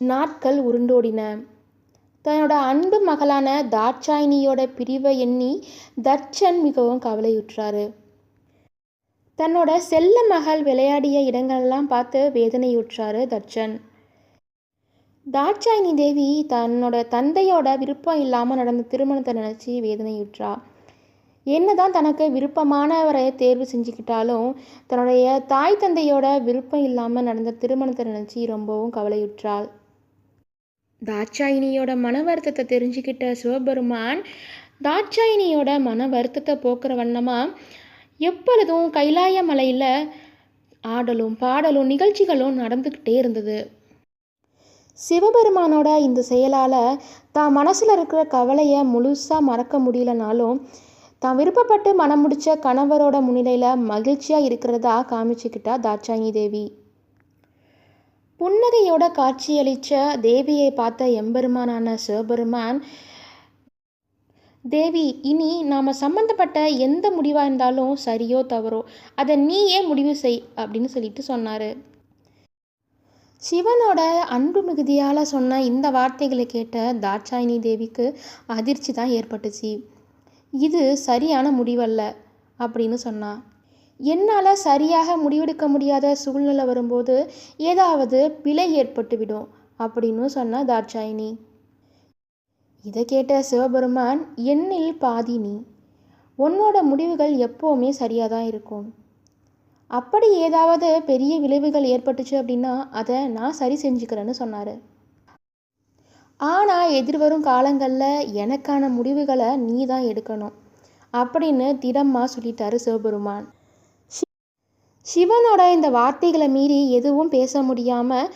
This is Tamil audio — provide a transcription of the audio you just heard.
நாட்கள் உருண்டோடின. தன்னோட அன்பு மகளான தாட்சாயினியோட பிரிவை எண்ணி தட்சன் மிகவும் கவலையுற்றாரு. தன்னோட செல்ல மகள் விளையாடிய இடங்களெல்லாம் பார்த்து வேதனையுற்றாரு தட்சன் தாட்சாயினி தேவி தன்னோட தந்தையோட விருப்பம் இல்லாமல் நடந்த திருமணத்தை நினச்சி வேதனையுற்றா. என்னதான் தனக்கு விருப்பமானவரை தேர்வு செஞ்சுக்கிட்டாலும் தன்னுடைய தாய் தந்தையோட விருப்பம் இல்லாமல் நடந்த திருமணத்தை நினச்சி ரொம்பவும் கவலையுற்றாள். தாட்சாயினியோட மன வருத்தத்தை தெரிஞ்சுக்கிட்ட சிவபெருமான் தாட்சாயினியோட மன வருத்தத்தை போக்குற வண்ணமாக எப்பொழுதும் கைலாய மலையில் ஆடலும் பாடலும் நிகழ்ச்சிகளும் நடந்துக்கிட்டே இருந்தது. சிவபெருமானோட இந்த செயலால் தான் மனசில் இருக்கிற கவலையை முழுசாக மறக்க முடியலனாலும் தான் விருப்பப்பட்டு மனம் முடித்த கணவரோட முன்னிலையில் மகிழ்ச்சியாக இருக்கிறதா காமிச்சுக்கிட்டா தாட்சாயினி தேவி. புன்னகையோட காட்சியளித்த தேவியை பார்த்த எம்பெருமானான சிவபெருமான் தேவி இனி நாம் சம்மந்தப்பட்ட எந்த முடிவாக இருந்தாலும் சரியோ தவறோ அதை நீயே முடிவு செய் அப்படின்னு சொல்லிட்டு சொன்னார். சிவனோட அன்பு மிகுதியால் சொன்ன இந்த வார்த்தைகளை கேட்ட தாட்சாயினி தேவிக்கு அதிர்ச்சி தான் ஏற்பட்டுச்சு. இது சரியான முடிவல்ல அப்படின்னு சொன்னான் என்னால் சரியாக முடிவெடுக்க முடியாத சூழ்நிலை வரும்போது ஏதாவது பிழை ஏற்பட்டுவிடும் அப்படின்னு சொன்ன தாட்சாயினி. இதை கேட்ட சிவபெருமான் எண்ணில் பாதி நீ. உன்னோட முடிவுகள் எப்போவுமே சரியாக தான் இருக்கும். அப்படி ஏதாவது பெரிய விளைவுகள் ஏற்பட்டுச்சு அப்படின்னா அதை நான் சரி செஞ்சுக்கிறேன்னு சொன்னார். ஆனால் எதிர்வரும் காலங்களில் எனக்கான முடிவுகளை நீ தான் எடுக்கணும் அப்படின்னு திடமாக சொல்லிட்டாரு சிவபெருமான். சிவனோட இந்த வார்த்தைகளை மீறி எதுவும் பேச முடியாமல்